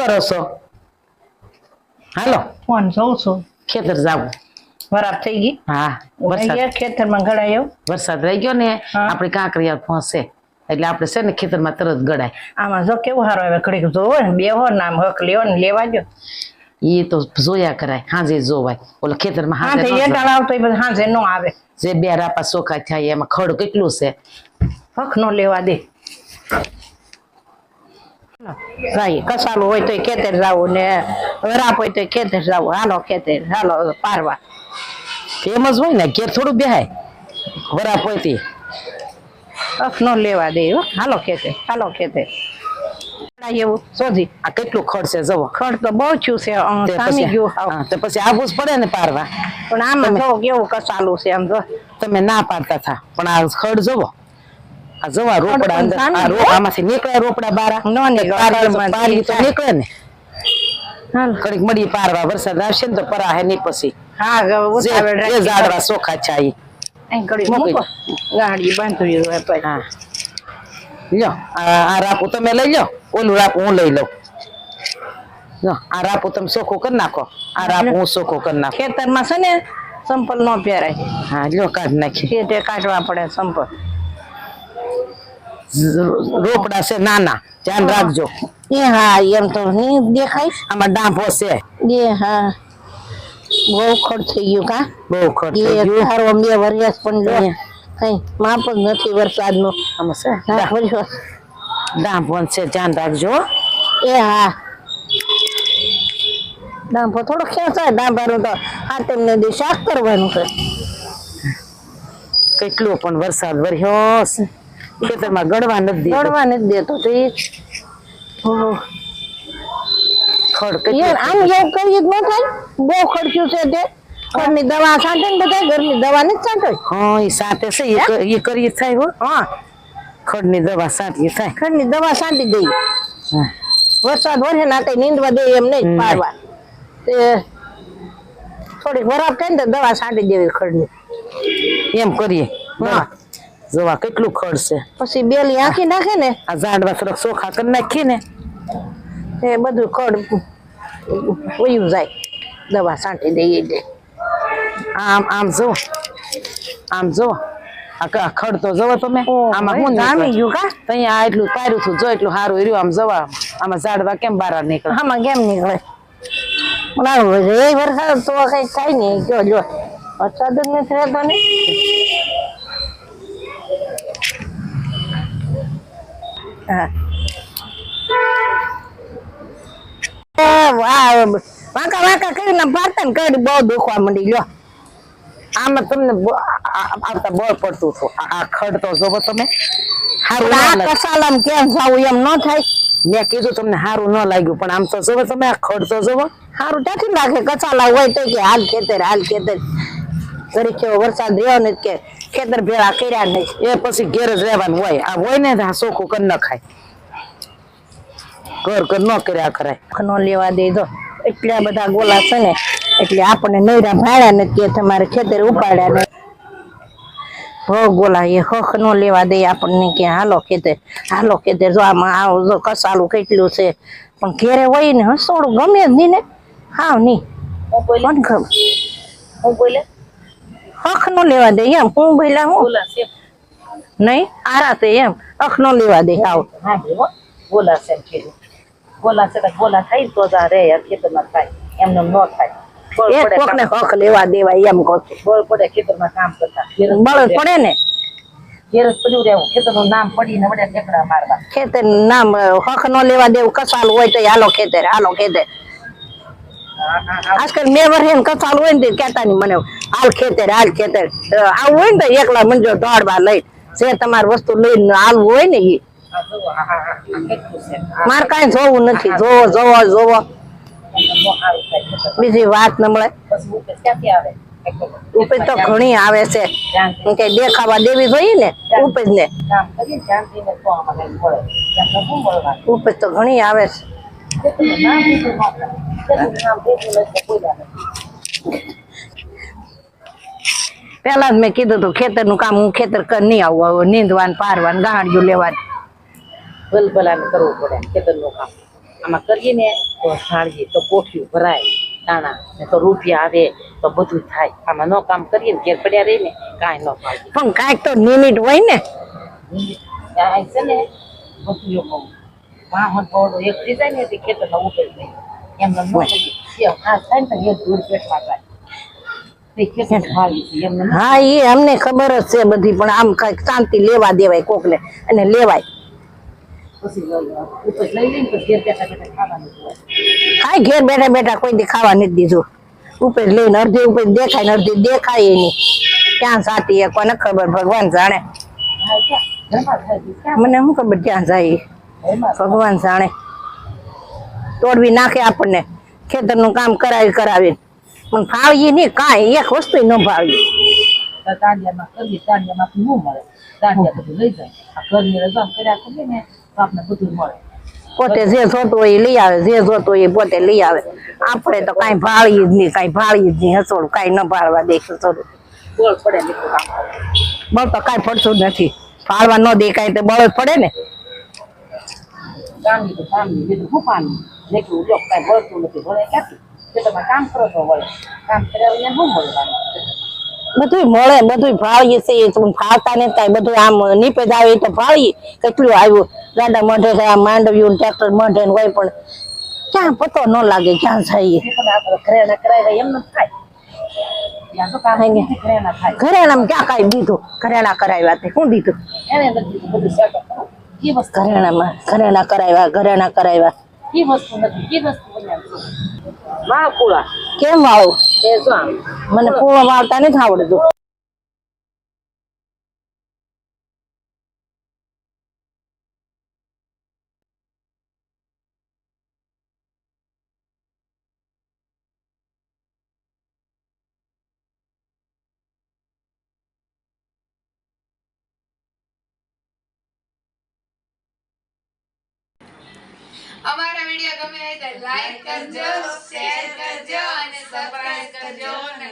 કરો છો? હાલો. ફોન જોઉં છું. ખેતર જાવું. બરાબર થઈ ગઈ? હા વરસાદ. ખેતરમાં ગળાયો. વરસાદ રહી ગયો ને. આપણી કાંકરિયા પહોંચે એટલે આપણે છે ને ખેતરમાં તરત ગળાય. આમાં જો કેવું હારો આવે ઘડીક જોવો ને બેહો ને આમ હક લેવો ને લેવા જો એ તો જોયા કરાય હાજે જોવાય. ઓલો ખેતરમાં માં હાજે એ જોવાય. એ બધા હાજે નો આવે. જે બે રાપા સોખા થાય એમાં ખડ કેટલું છે? હક નો લેવા દે. જાય કસાલું હોય તો ખેતર જવું ને વરાપ હોય તો ખેતર જવું હાલો ખેતર હાલો પારવા. એમ જ હોય ને ઘેર થોડું બેહાય. વરાપ હોય તે. હક નો લેવા દે હાલો ખેતર હાલો ખેતર. એવું શોધી. આ કેટલું ખડ છે જવો ખડ તો બહુ થયું છે સામી પછી ગયું. હાવ. પછી આવવું જ પડે ને પારવા. પણ આમાં જો કેવું કસાલું છે આમ જો. તમે ના પાડતા થા પણ આ ખડ જોવો આ જોવા રોપડા પણ અંદર સામે આ રો- હો. આમાંથી નીકળે રોપડા બારા. નો નીકળે, પારી તો- ખડમાંથી પારી તો થાય. નીકળે ને. હાલો. ઘડીક મળી પારવા વરસાદ આવશે ને તો પરા હે નહીં પછી. હા જે ઉતાવળ જે રાખી ઝાડવા ચોખા છે ઈ. અહીં ઘડી મૂકી. મૂકો ગાડી બાંધવી હોય પછી હા. લ્યો આ આ રાપુ તમે લઈ લો ઓલું રાપુ હું લઈ લઉં. લો આ રાપુ તમે ચોખ્ખું કરી નાખો. આ રાપુ હું ચોખ્ખું કરી નાખો. ખેતરમાં છે ને સંપલ નો પહેરાય. હા લ્યો કાઢ નાખી. ખેતે કાઢવા પડે સંપલ. રોપડા છે નાના. ધ્યાન રાખજો. એ હા એમ તો નહીં દેખાય આમાં ડાંભો છે. એ હા. બહુ ખર્ચ થઈ ગયું કા? બહુ ખર્ચ થઈ ગયું. તારો બે વરિયાસ પણ અહીંયા. કઈ માપ જ નથી વરસાદનો. આમાં છે? ડાંભો. છે ધ્યાન રાખજો. એ હા. ડાંભો થોડો ખેંચાય. ડાંભાનું તો આ તેમને દી શાક કરવાનું છે. કેટલો પણ વરસાદ વર્યો છે. ખેતરમાં ગળવા નથી ગળવા નથી દેતો તો એ ઓહો. ખડ યાર આમ એવું કરીએ ન થાય? બહુ ખર્ચ્યું છે તે. ઘરની દવા છાંટે ને બધા ઘરની દવા નથી છાંટે હા એ સાથે છે એ કરીએ થાય હો. હા. ખડની દવા સાટીએ થાય. ખડની દવા છાંટી દઈએ હા. વરસાદ વરસે ના કઈ નીંદવા દે એમ નહીં. પાડવા. તે થોડીક વરાપ થાય ને તો દવા છાંટી દેવી ખડની. એમ કરીએ. હા. જોવા કેટલું ખડ છે. પછી બેલી આંખી નાખે ને? આ ઝાડવા થોડાક ચોખા કરી નાખીએ ને. એ બધું ખડ વયું જાય. દવા છાંટી દઈએ એટલે આમ આમ જો. આમ જો. આ ખડ તો જવો તમે. આમાં હું જામી ગયું કા? અહીંયા આ એટલું પાર્યું હતું જો એટલું સારું રહ્યું આમ જવા. આમાં ઝાડવા કેમ બહાર નીકળે? આમાં કેમ નીકળે? છે એ વરસાદ તો કઈ થાય નહીં. જો જો. વરસાદ જ નથી રહેતો ને. હા વાંકા વાંકા કરીને પાડતા ને કઈ બહુ દુખવા માંડી લ્યો. આમાં તમને આવતા બળ પડતું હતું આ ખડ તો જોવો તમે. સારું. કસાલામ કેમ જાવું એમ ન થાય. મેં કીધું તમને સારું ન લાગ્યું, પણ આમ તો જોવો તમે. આ ખડ તો જોવો સારું ટાંકી નાખે કચાલા હોય તો કે હાલ ખેતર હાલ ખેતર. તરીકે વરસાદ રહ્યો ને કે? ખેતર ભેળા કર્યા નહીં. એ પછી ઘેર જ રહેવાનું હોય. આ હોય ને તો આ ચોખ્ખું કરી ખાય. ઘર ઘર ન કર્યા કરાય નો લેવા દે દો એટલા બધા ગોલા છે ને એટલે આપણને નૈરા ભાડ્યા ને કે તમારે ખેતર ઉપાડ્યા ને. હો ગોલા એ હખ નો લેવા દે આપણને કે હાલો ખેતર હાલો ખેતર જો આમાં આવું જો કસાલું કેટલું છે. પણ ઘેરે હોય ને હસોડું ગમે જ નહીં ને. હાવ નહીં. પણ ખબર? હું બોલે? હખ નો લેવા દે એમ. હું બોલ્યા હું? નહીં? આરા તે એમ. અખ નો લેવા દે આવ. હા હો બોલા. છે એમ કીધું. બોલા બોલા થાય તો જ આ રે ખેતરમાં થાય. એમને ન થાય. બળ એક પડે કોક ને કામ- હક લેવા દેવાય એમ કહું બળ પડે ખેતરમાં કામ કરતા. બળ પડે. ને? ઘેર જ પડ્યું રહેવું. ખેતરનું નામ પડીને વડે મારવા. ખેતર નામ હક નો લેવા દેવું. કસાલ હોય તો હાલો ખેતર હાલો ખેતર. આજકાલ મેં વર્ષે ને કસાલ હોય ને કેતા ની મને, હાલ ખેતર હાલ ખેતર. આવું હોય ને તો એકલા મંજો દોડવા લઈ જે તમારી વસ્તુ લઈને હાલવું હોય ને એ મારે કાંઈ જોવું નથી જોવો જોવો જોવો. બીજી વાત ન મળે. ઉપજ તો ઘણી આવે છે. કે દેખાવા દેવી જોઈએ ને ઉપજ ને ઉપજ તો ઘણી આવે છે. ન ના. પેલા જ મેં કીધું હતું ખેતરનું કામ હું ખેતર કર નહીં આવું હવે નીંદવાન પારવાન ગાંડિયું લેવાનું. ભલભલાને કરવું પડે ખેતરનું કામ. આમાં કરીએ ને તો સાળીએ તો કોઠિયું ભરાય દાણા ને તો રૂપિયા આવે તો બધું થાય. આમાં ન કામ કરીએ ને ઘેર પડ્યા રહી ને કાંઈ ન પણ કાંઈક તો નિમિત હોય ને. છે ને બધું વાહન થોડો એક થઈ જાય ને ન ને જાય. તે ખેતર ભાવી છે એમ ન હા એ અમને ખબર જ છે બધી પણ આમ કંઈક શાંતિ લેવા દેવાય કોક ને અને લેવાય. પછી ઘેર બેઠા બેઠા કાંઈ ઘેર બેઠા બેઠા કોઈ દી ખાવા નથી દીધું. ઉપર લઈને અડધી ઉપર દેખાય ને અડધી દેખાય નહીં. ક્યાં એ કોને ખબર ભગવાન જાણે. હા મને શું ખબર ક્યાં જાય ભગવાન જાણે. તોડવી નાખે આપણને. ખેતરનું કામ કરાવી કરાવી પણ ફાવીએ નહીં કાંઈ એક વસ્તુ ન ફાવી તાંડિયામાં કરીએ તાંડિયામાંથી શું મળે. તાંડિયા બધું લઈ જાય. આ ઘરની રજા કર્યા કરીએ ને તો આપણે બધું મળે. પોતે જે જોતો હોય એ લઈ આવે જે જોતો હોય એ પોતે લઈ આવે. આપણે તો કાંઈ ભાળીએ જ નહીં કાંઈ ભાળીએ જ નહીં હસોડું કાંઈ ન ભાળવા દે હસોડું. બળ પડે ને. બળ તો કાંઈ પડતું નથી. ફાળવા ન દેખાય તો બળ પડે ને. કામ કામ બીજું શું પાનું જેટલું લો કાંઈ વળતું નથી વળે ક્યાંથી ખેતરમાં કામ કરો તો વળે કામ કર્યા વિના શું મળવાનું બધું મળે બધું ભાળીએ છે ફાવતા ને કાંઈ બધું આમ નીપેજ આવે તો ભાળીએ કેટલું આવ્યું ગાડા મઢે છે માંડવ્યું ટ્રેક્ટર મઢે ને હોય પણ ક્યાં પતો ન લાગે ક્યાં જઈએ થાય ઘરેણામાં ક્યાં કાંઈ દીધું ઘરેણા કરાવ્યા તે શું દીધું ઘરેણામાં ઘરેણા કરાવ્યા ઘરેણા કરાવ્યા એ વસ્તુ નથી એ વસ્તુ પૂળા કેમ આમ. મને પૂવા વાળતા નથી આવડતું. અમારા વીડિયો ગમે હોય તો લાઈક કરજો શેર કરજો અને સબસ્ક્રાઇબ કરજો અને